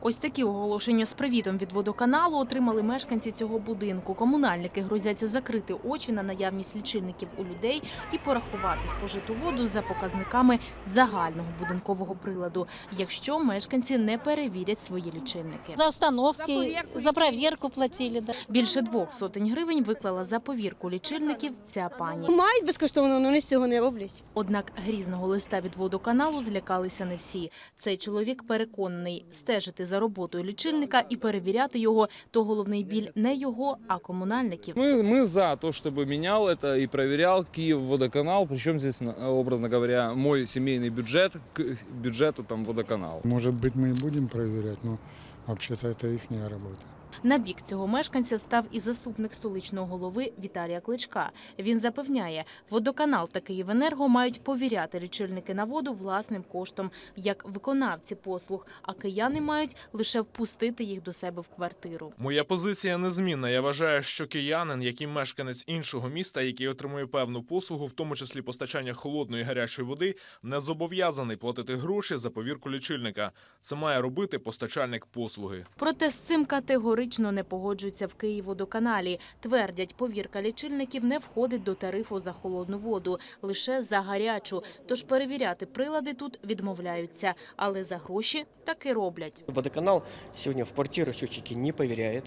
Ось такі оголошення з привітом від водоканалу отримали мешканці цього будинку. Комунальники грозяться закрити очі на наявність лічильників у людей і порахувати спожиту воду за показниками загального будинкового приладу, якщо мешканці не перевірять свої лічильники. За установки, за проверку платили. Да. Більше двох сотень гривень виклала за повірку лічильників ця пані. Мають безкоштовно, але вони цього не роблять. Однак грізного листа від водоканалу злякалися не всі. Цей чоловік переконаний, стежити за роботою лічильника і перевіряти його – то головний біль не його, а комунальників. Мы, мы за то, чтобы менял это и проверял Киев водоканал. Причем здесь, на- образно говоря, мой семейный бюджет к бюджету там водоканала. Может быть, мы и будем проверять, но вообще-то это их работа. На бік цього мешканця став і заступник столичного голови Віталія Кличка. Він запевняє, водоканал та Київенерго мають повіряти лічильники на воду власним коштом, як виконавці послуг, а кияни мають лише впустити їх до себе в квартиру. Моя позиція незмінна. Я вважаю, що киянин, як і мешканець іншого міста, який отримує певну послугу, в тому числі постачання холодної і гарячої води, не зобов'язаний платити гроші за повірку лічильника. Це має робити постачальник послуги. Проте з цим категорично не погоджуються в Київводоканалі. Твердять, повірка лічильників не входить до тарифу за холодну воду, лише за гарячу. Тож перевіряти прилади тут відмовляються, але за гроші таки роблять. Водоканал сегодня в квартиры счетчики не проверяет.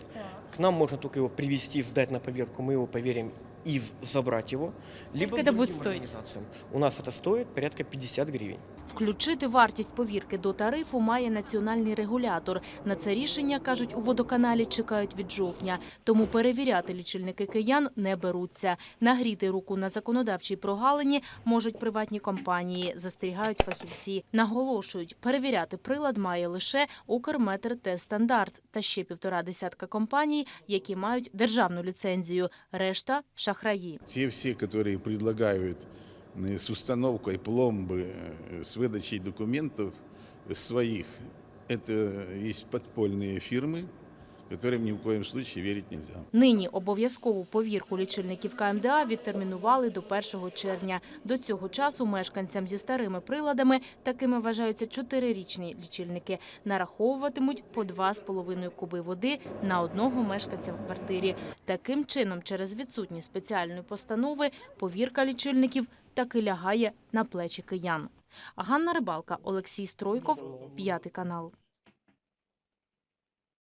К нам можно только его привезти, сдать на поверку, мы его проверим и з- забрать его. Либо это к будет другим стоить? организациям. У нас это стоит порядка 50 гривен. Включити вартість повірки до тарифу має національний регулятор. На це рішення, кажуть, у водоканалі чекають від жовтня. Тому перевіряти лічильники киян не беруться. Нагріти руку на законодавчій прогалині можуть приватні компанії, застерігають фахівці. Наголошують, перевіряти прилад має лише Укрметр Стандарт та ще півтора десятка компаній, які мають державну ліцензію. Решта – шахраї. Все, которые предлагают э, с установкой пломбы, э, с выдачей документов своих, это есть подпольные фирмы, которым ни в коем случае верить нельзя. Нині обов'язкову повірку лічильників КМДА відтермінували до 1 червня. До цього часу мешканцям зі старими приладами, такими вважаються чотирирічні лічильники, нараховуватимуть по 2,5 куби води на одного мешканця в квартирі. Таким чином, через відсутність спеціальної постанови, повірка лічильників таки лягає на плечі киян. Ганна Рибалка, Олексій Стройков, п'ятий канал.